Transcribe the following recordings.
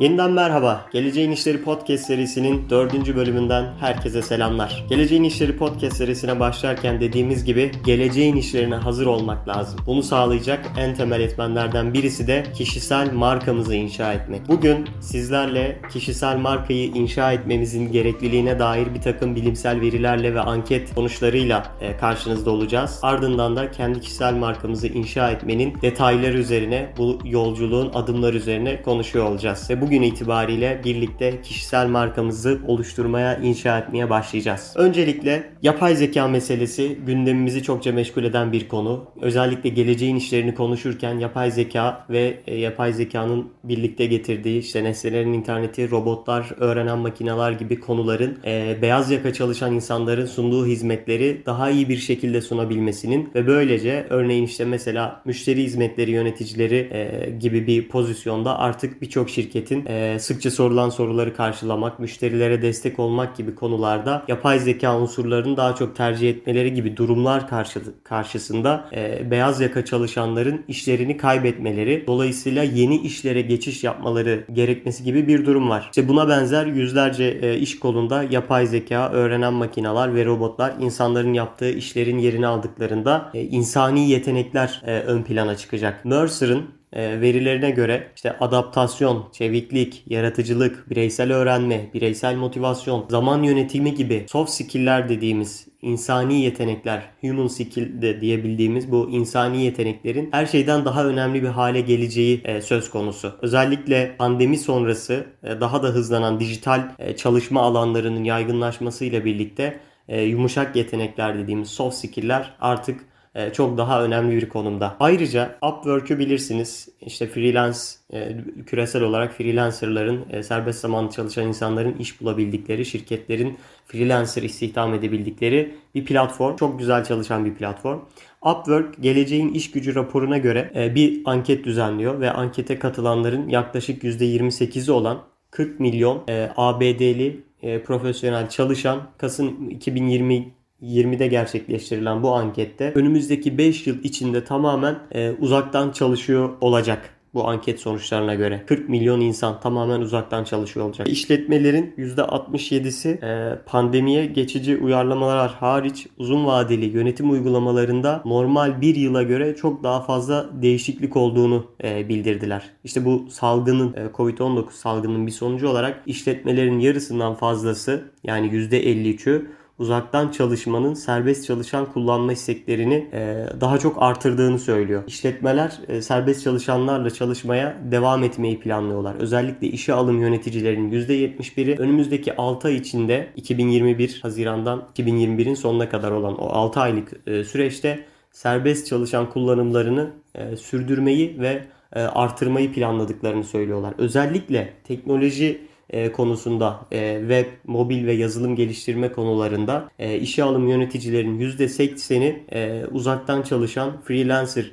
Yeniden merhaba. Geleceğin İşleri Podcast serisinin dördüncü bölümünden herkese selamlar. Geleceğin İşleri Podcast serisine başlarken dediğimiz gibi geleceğin işlerine hazır olmak lazım. Bunu sağlayacak en temel etmenlerden birisi de kişisel markamızı inşa etmek. Bugün sizlerle kişisel markayı inşa etmemizin gerekliliğine dair bir takım bilimsel verilerle ve anket sonuçlarıyla e, karşınızda olacağız. Ardından da kendi kişisel markamızı inşa etmenin detayları üzerine, bu yolculuğun adımları üzerine konuşuyor olacağız. Ve bugün itibariyle birlikte kişisel markamızı oluşturmaya, inşa etmeye başlayacağız. Öncelikle yapay zeka meselesi gündemimizi çokça meşgul eden bir konu. Özellikle geleceğin işlerini konuşurken yapay zeka ve e, yapay zekanın birlikte getirdiği işte nesnelerin interneti, robotlar, öğrenen makineler gibi konuların e, beyaz yaka çalışan insanların sunduğu hizmetleri daha iyi bir şekilde sunabilmesinin ve böylece örneğin işte mesela müşteri hizmetleri yöneticileri e, gibi bir pozisyonda artık birçok şirketin e, sıkça sorulan soruları karşılamak, müşterilere destek olmak gibi konularda yapay zeka unsurlarını daha çok tercih etmeleri gibi durumlar karşı, karşısında e, beyaz yaka çalışanların işlerini kaybetmeleri, dolayısıyla yeni işlere geçiş yapmaları gerekmesi gibi bir durum var. İşte buna benzer yüzlerce e, iş kolunda yapay zeka, öğrenen makineler ve robotlar insanların yaptığı işlerin yerini aldıklarında e, insani yetenekler e, ön plana çıkacak. Mercer'ın verilerine göre işte adaptasyon, çeviklik, yaratıcılık, bireysel öğrenme, bireysel motivasyon, zaman yönetimi gibi soft skill'ler dediğimiz insani yetenekler, human skill de diyebildiğimiz bu insani yeteneklerin her şeyden daha önemli bir hale geleceği e, söz konusu. Özellikle pandemi sonrası e, daha da hızlanan dijital e, çalışma alanlarının yaygınlaşmasıyla birlikte e, yumuşak yetenekler dediğimiz soft skill'ler artık e, çok daha önemli bir konumda. Ayrıca Upwork'ü bilirsiniz. İşte freelance, e, küresel olarak freelancerların, e, serbest zamanlı çalışan insanların iş bulabildikleri, şirketlerin freelancer istihdam edebildikleri bir platform. Çok güzel çalışan bir platform. Upwork geleceğin iş gücü raporuna göre bir anket düzenliyor ve ankete katılanların yaklaşık %28'i olan 40 milyon ABD'li profesyonel çalışan Kasım 2020 20'de gerçekleştirilen bu ankette önümüzdeki 5 yıl içinde tamamen e, uzaktan çalışıyor olacak bu anket sonuçlarına göre 40 milyon insan tamamen uzaktan çalışıyor olacak. İşletmelerin %67'si e, pandemiye geçici uyarlamalar hariç uzun vadeli yönetim uygulamalarında normal bir yıla göre çok daha fazla değişiklik olduğunu e, bildirdiler. İşte bu salgının e, Covid-19 salgının bir sonucu olarak işletmelerin yarısından fazlası yani %53'ü uzaktan çalışmanın serbest çalışan kullanma isteklerini e, daha çok artırdığını söylüyor. İşletmeler e, serbest çalışanlarla çalışmaya devam etmeyi planlıyorlar. Özellikle işe alım yöneticilerinin %71'i önümüzdeki 6 ay içinde 2021 Haziran'dan 2021'in sonuna kadar olan o 6 aylık e, süreçte serbest çalışan kullanımlarını sürdürmeyi ve artırmayı planladıklarını söylüyorlar. Özellikle teknoloji e, konusunda e, web, mobil ve yazılım geliştirme konularında e, işe alım yöneticilerin %80'i e, uzaktan çalışan freelancer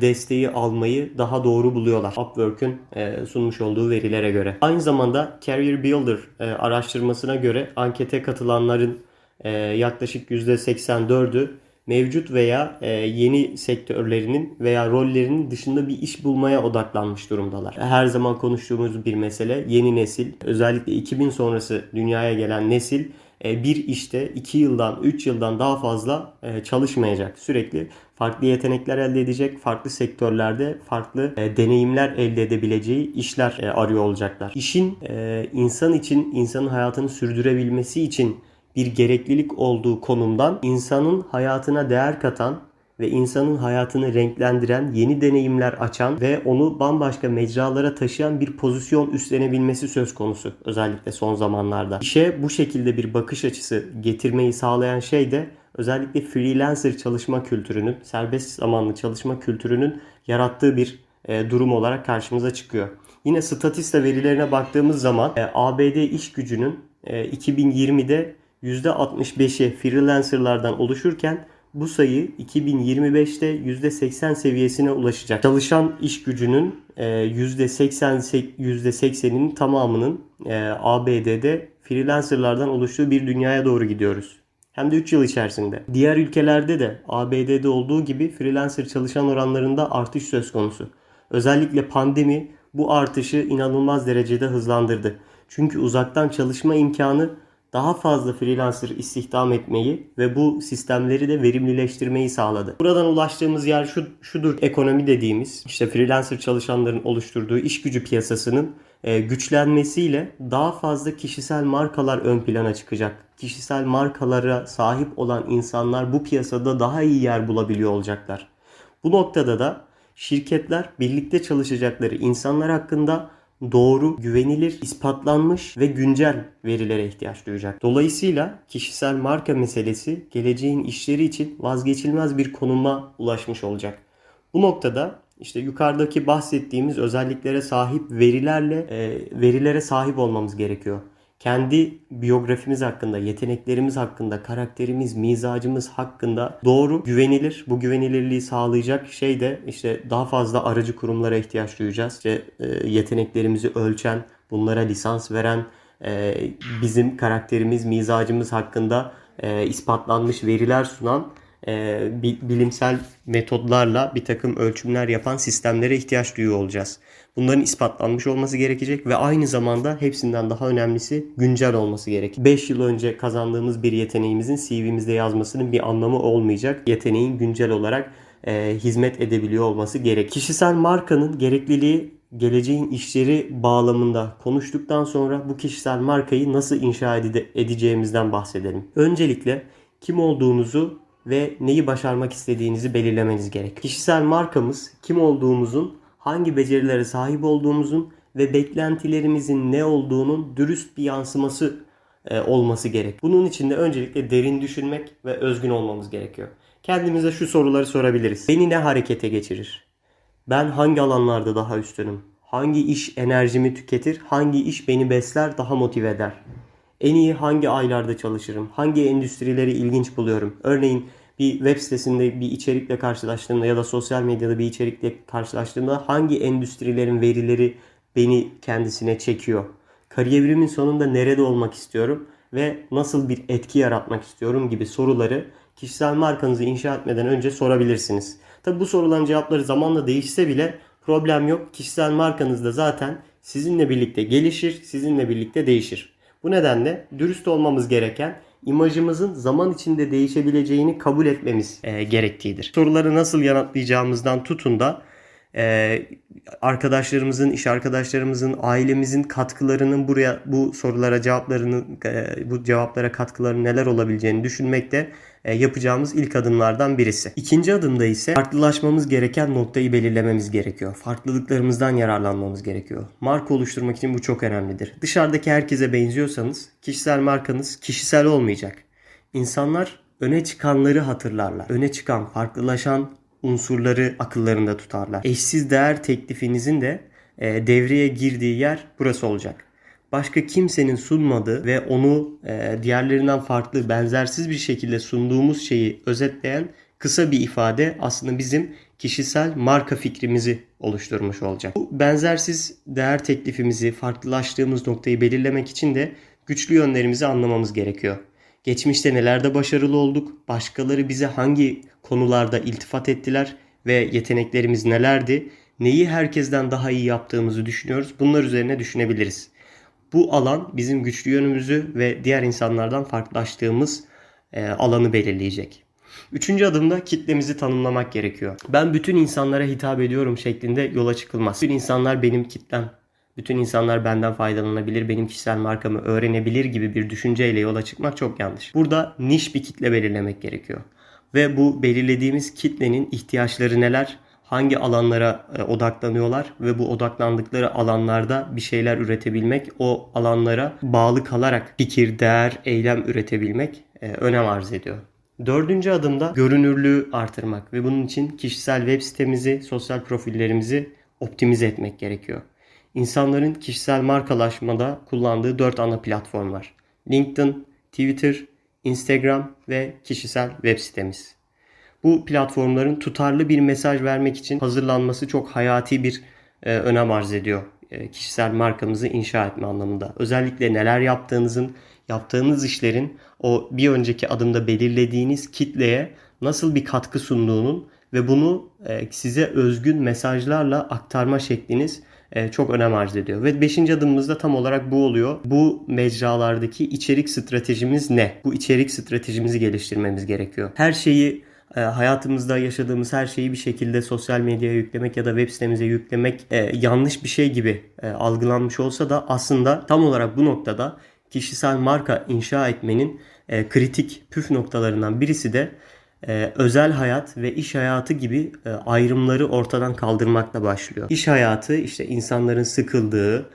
desteği almayı daha doğru buluyorlar. Upwork'ün sunmuş olduğu verilere göre. Aynı zamanda Career Builder araştırmasına göre ankete katılanların yaklaşık %84'ü mevcut veya e, yeni sektörlerinin veya rollerinin dışında bir iş bulmaya odaklanmış durumdalar. Her zaman konuştuğumuz bir mesele yeni nesil özellikle 2000 sonrası dünyaya gelen nesil e, bir işte 2 yıldan 3 yıldan daha fazla e, çalışmayacak. Sürekli farklı yetenekler elde edecek, farklı sektörlerde farklı deneyimler elde edebileceği işler arıyor olacaklar. İşin insan için, insanın hayatını sürdürebilmesi için bir gereklilik olduğu konumdan insanın hayatına değer katan ve insanın hayatını renklendiren, yeni deneyimler açan ve onu bambaşka mecralara taşıyan bir pozisyon üstlenebilmesi söz konusu özellikle son zamanlarda. İşe bu şekilde bir bakış açısı getirmeyi sağlayan şey de özellikle freelancer çalışma kültürünün, serbest zamanlı çalışma kültürünün yarattığı bir e, durum olarak karşımıza çıkıyor. Yine Statista verilerine baktığımız zaman e, ABD iş gücünün e, 2020'de %65'i freelancerlardan oluşurken bu sayı 2025'te %80 seviyesine ulaşacak. Çalışan iş gücünün %80 e, %80'inin tamamının e, ABD'de freelancerlardan oluştuğu bir dünyaya doğru gidiyoruz. Hem de 3 yıl içerisinde. Diğer ülkelerde de ABD'de olduğu gibi freelancer çalışan oranlarında artış söz konusu. Özellikle pandemi bu artışı inanılmaz derecede hızlandırdı. Çünkü uzaktan çalışma imkanı daha fazla freelancer istihdam etmeyi ve bu sistemleri de verimlileştirmeyi sağladı. Buradan ulaştığımız yer şu, şudur ekonomi dediğimiz işte freelancer çalışanların oluşturduğu iş gücü piyasasının e, güçlenmesiyle daha fazla kişisel markalar ön plana çıkacak. Kişisel markalara sahip olan insanlar bu piyasada daha iyi yer bulabiliyor olacaklar. Bu noktada da şirketler birlikte çalışacakları insanlar hakkında doğru, güvenilir, ispatlanmış ve güncel verilere ihtiyaç duyacak. Dolayısıyla kişisel marka meselesi geleceğin işleri için vazgeçilmez bir konuma ulaşmış olacak. Bu noktada işte yukarıdaki bahsettiğimiz özelliklere sahip verilerle e, verilere sahip olmamız gerekiyor. Kendi biyografimiz hakkında, yeteneklerimiz hakkında, karakterimiz, mizacımız hakkında doğru, güvenilir. Bu güvenilirliği sağlayacak şey de işte daha fazla aracı kurumlara ihtiyaç duyacağız. İşte e, yeteneklerimizi ölçen, bunlara lisans veren, e, bizim karakterimiz, mizacımız hakkında e, ispatlanmış veriler sunan bilimsel metodlarla bir takım ölçümler yapan sistemlere ihtiyaç duyuyor olacağız. Bunların ispatlanmış olması gerekecek ve aynı zamanda hepsinden daha önemlisi güncel olması gerek. 5 yıl önce kazandığımız bir yeteneğimizin CV'mizde yazmasının bir anlamı olmayacak. Yeteneğin güncel olarak e, hizmet edebiliyor olması gerek. Kişisel markanın gerekliliği geleceğin işleri bağlamında konuştuktan sonra bu kişisel markayı nasıl inşa edeceğimizden bahsedelim. Öncelikle kim olduğunuzu ve neyi başarmak istediğinizi belirlemeniz gerek. Kişisel markamız kim olduğumuzun, hangi becerilere sahip olduğumuzun ve beklentilerimizin ne olduğunun dürüst bir yansıması e, olması gerek. Bunun için de öncelikle derin düşünmek ve özgün olmamız gerekiyor. Kendimize şu soruları sorabiliriz. Beni ne harekete geçirir? Ben hangi alanlarda daha üstünüm? Hangi iş enerjimi tüketir? Hangi iş beni besler, daha motive eder? En iyi hangi aylarda çalışırım? Hangi endüstrileri ilginç buluyorum? Örneğin bir web sitesinde bir içerikle karşılaştığımda ya da sosyal medyada bir içerikle karşılaştığımda hangi endüstrilerin verileri beni kendisine çekiyor? Kariyerimin sonunda nerede olmak istiyorum ve nasıl bir etki yaratmak istiyorum gibi soruları kişisel markanızı inşa etmeden önce sorabilirsiniz. Tabi bu soruların cevapları zamanla değişse bile problem yok. Kişisel markanız da zaten sizinle birlikte gelişir, sizinle birlikte değişir. Bu nedenle dürüst olmamız gereken imajımızın zaman içinde değişebileceğini kabul etmemiz e, gerektiğidir. Soruları nasıl yanıtlayacağımızdan tutun da e, arkadaşlarımızın, iş arkadaşlarımızın, ailemizin katkılarının buraya bu sorulara cevaplarını e, bu cevaplara katkıları neler olabileceğini düşünmekte e, yapacağımız ilk adımlardan birisi. İkinci adımda ise farklılaşmamız gereken noktayı belirlememiz gerekiyor. Farklılıklarımızdan yararlanmamız gerekiyor. Marka oluşturmak için bu çok önemlidir. Dışarıdaki herkese benziyorsanız kişisel markanız kişisel olmayacak. İnsanlar öne çıkanları hatırlarlar. Öne çıkan, farklılaşan unsurları akıllarında tutarlar. Eşsiz değer teklifinizin de e, devreye girdiği yer burası olacak başka kimsenin sunmadığı ve onu e, diğerlerinden farklı, benzersiz bir şekilde sunduğumuz şeyi özetleyen kısa bir ifade aslında bizim kişisel marka fikrimizi oluşturmuş olacak. Bu benzersiz değer teklifimizi, farklılaştığımız noktayı belirlemek için de güçlü yönlerimizi anlamamız gerekiyor. Geçmişte nelerde başarılı olduk, başkaları bize hangi konularda iltifat ettiler ve yeteneklerimiz nelerdi, neyi herkesten daha iyi yaptığımızı düşünüyoruz. Bunlar üzerine düşünebiliriz. Bu alan bizim güçlü yönümüzü ve diğer insanlardan farklılaştığımız e, alanı belirleyecek. Üçüncü adımda kitlemizi tanımlamak gerekiyor. Ben bütün insanlara hitap ediyorum şeklinde yola çıkılmaz. Bütün insanlar benim kitlem. Bütün insanlar benden faydalanabilir, benim kişisel markamı öğrenebilir gibi bir düşünceyle yola çıkmak çok yanlış. Burada niş bir kitle belirlemek gerekiyor. Ve bu belirlediğimiz kitlenin ihtiyaçları neler, hangi alanlara e, odaklanıyorlar ve bu odaklandıkları alanlarda bir şeyler üretebilmek, o alanlara bağlı kalarak fikir, değer, eylem üretebilmek e, önem arz ediyor. Dördüncü adımda görünürlüğü artırmak ve bunun için kişisel web sitemizi, sosyal profillerimizi optimize etmek gerekiyor. İnsanların kişisel markalaşmada kullandığı dört ana platform var. LinkedIn, Twitter, Instagram ve kişisel web sitemiz bu platformların tutarlı bir mesaj vermek için hazırlanması çok hayati bir e, önem arz ediyor. E, kişisel markamızı inşa etme anlamında. Özellikle neler yaptığınızın, yaptığınız işlerin o bir önceki adımda belirlediğiniz kitleye nasıl bir katkı sunduğunun ve bunu e, size özgün mesajlarla aktarma şekliniz e, çok önem arz ediyor. Ve 5. adımımızda tam olarak bu oluyor. Bu mecralardaki içerik stratejimiz ne? Bu içerik stratejimizi geliştirmemiz gerekiyor. Her şeyi e, hayatımızda yaşadığımız her şeyi bir şekilde sosyal medyaya yüklemek ya da web sitemize yüklemek e, yanlış bir şey gibi e, algılanmış olsa da aslında tam olarak bu noktada kişisel marka inşa etmenin kritik püf noktalarından birisi de özel hayat ve iş hayatı gibi ayrımları ortadan kaldırmakla başlıyor. İş hayatı işte insanların sıkıldığı,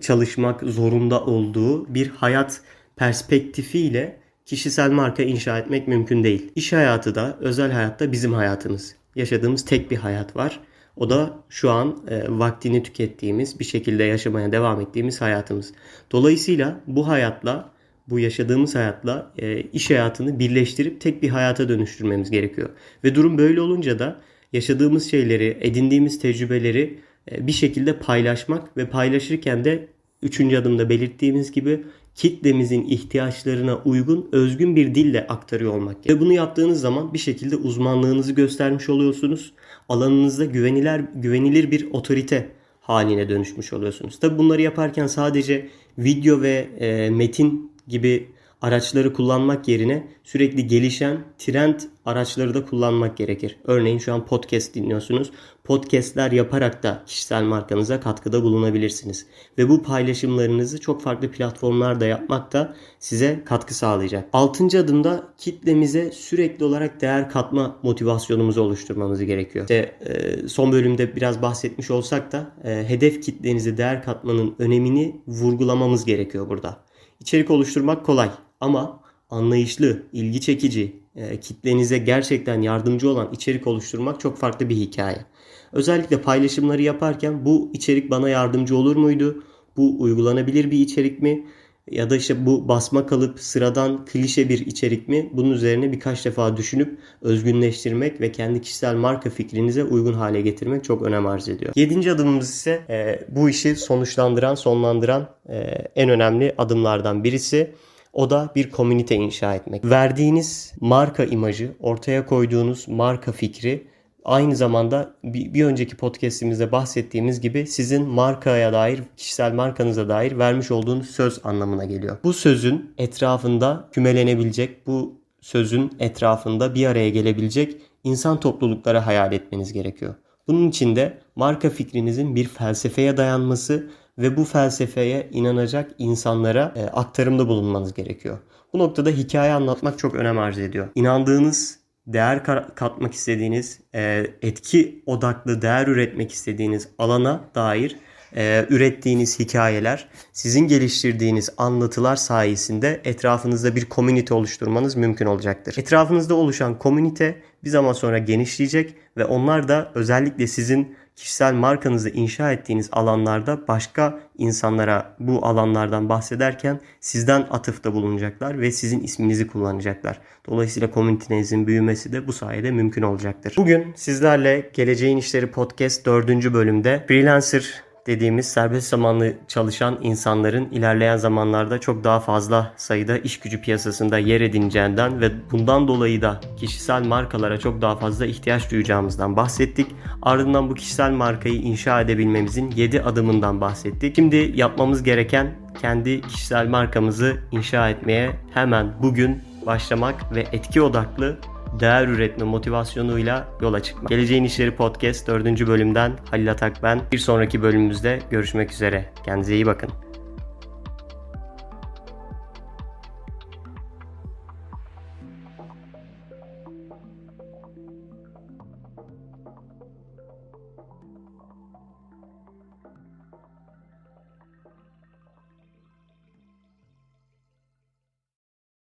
çalışmak zorunda olduğu bir hayat perspektifiyle kişisel marka inşa etmek mümkün değil. İş hayatı da özel hayatta bizim hayatımız. Yaşadığımız tek bir hayat var. O da şu an e, vaktini tükettiğimiz, bir şekilde yaşamaya devam ettiğimiz hayatımız. Dolayısıyla bu hayatla bu yaşadığımız hayatla e, iş hayatını birleştirip tek bir hayata dönüştürmemiz gerekiyor. Ve durum böyle olunca da yaşadığımız şeyleri, edindiğimiz tecrübeleri e, bir şekilde paylaşmak ve paylaşırken de üçüncü adımda belirttiğimiz gibi kitlemizin ihtiyaçlarına uygun özgün bir dille aktarıyor olmak. Ve bunu yaptığınız zaman bir şekilde uzmanlığınızı göstermiş oluyorsunuz. Alanınızda güvenilir, güvenilir bir otorite haline dönüşmüş oluyorsunuz. Tabi bunları yaparken sadece video ve e, metin gibi araçları kullanmak yerine sürekli gelişen trend araçları da kullanmak gerekir. Örneğin şu an podcast dinliyorsunuz. Podcastler yaparak da kişisel markanıza katkıda bulunabilirsiniz. Ve bu paylaşımlarınızı çok farklı platformlarda yapmak da size katkı sağlayacak. Altıncı adımda kitlemize sürekli olarak değer katma motivasyonumuzu oluşturmamız gerekiyor. İşte e, son bölümde biraz bahsetmiş olsak da e, hedef kitlenize değer katmanın önemini vurgulamamız gerekiyor burada. İçerik oluşturmak kolay ama anlayışlı, ilgi çekici, e, kitlenize gerçekten yardımcı olan içerik oluşturmak çok farklı bir hikaye. Özellikle paylaşımları yaparken bu içerik bana yardımcı olur muydu? Bu uygulanabilir bir içerik mi? ya da işte bu basma kalıp sıradan klişe bir içerik mi? Bunun üzerine birkaç defa düşünüp özgünleştirmek ve kendi kişisel marka fikrinize uygun hale getirmek çok önem arz ediyor. Yedinci adımımız ise e, bu işi sonuçlandıran, sonlandıran e, en önemli adımlardan birisi. O da bir komünite inşa etmek. Verdiğiniz marka imajı, ortaya koyduğunuz marka fikri aynı zamanda bir, bir önceki podcastimizde bahsettiğimiz gibi sizin markaya dair, kişisel markanıza dair vermiş olduğunuz söz anlamına geliyor. Bu sözün etrafında kümelenebilecek, bu sözün etrafında bir araya gelebilecek insan toplulukları hayal etmeniz gerekiyor. Bunun için de marka fikrinizin bir felsefeye dayanması ve bu felsefeye inanacak insanlara e, aktarımda bulunmanız gerekiyor. Bu noktada hikaye anlatmak çok önem arz ediyor. İnandığınız değer katmak istediğiniz, e, etki odaklı değer üretmek istediğiniz alana dair e, ürettiğiniz hikayeler, sizin geliştirdiğiniz anlatılar sayesinde etrafınızda bir komünite oluşturmanız mümkün olacaktır. Etrafınızda oluşan komünite bir zaman sonra genişleyecek ve onlar da özellikle sizin kişisel markanızı inşa ettiğiniz alanlarda başka insanlara bu alanlardan bahsederken sizden atıfta bulunacaklar ve sizin isminizi kullanacaklar. Dolayısıyla komünitenizin büyümesi de bu sayede mümkün olacaktır. Bugün sizlerle Geleceğin İşleri Podcast 4. bölümde freelancer dediğimiz serbest zamanlı çalışan insanların ilerleyen zamanlarda çok daha fazla sayıda iş gücü piyasasında yer edineceğinden ve bundan dolayı da kişisel markalara çok daha fazla ihtiyaç duyacağımızdan bahsettik. Ardından bu kişisel markayı inşa edebilmemizin 7 adımından bahsettik. Şimdi yapmamız gereken kendi kişisel markamızı inşa etmeye hemen bugün başlamak ve etki odaklı değer üretme motivasyonuyla yola çıkmak. Geleceğin İşleri Podcast 4. bölümden Halil Atak ben. Bir sonraki bölümümüzde görüşmek üzere. Kendinize iyi bakın.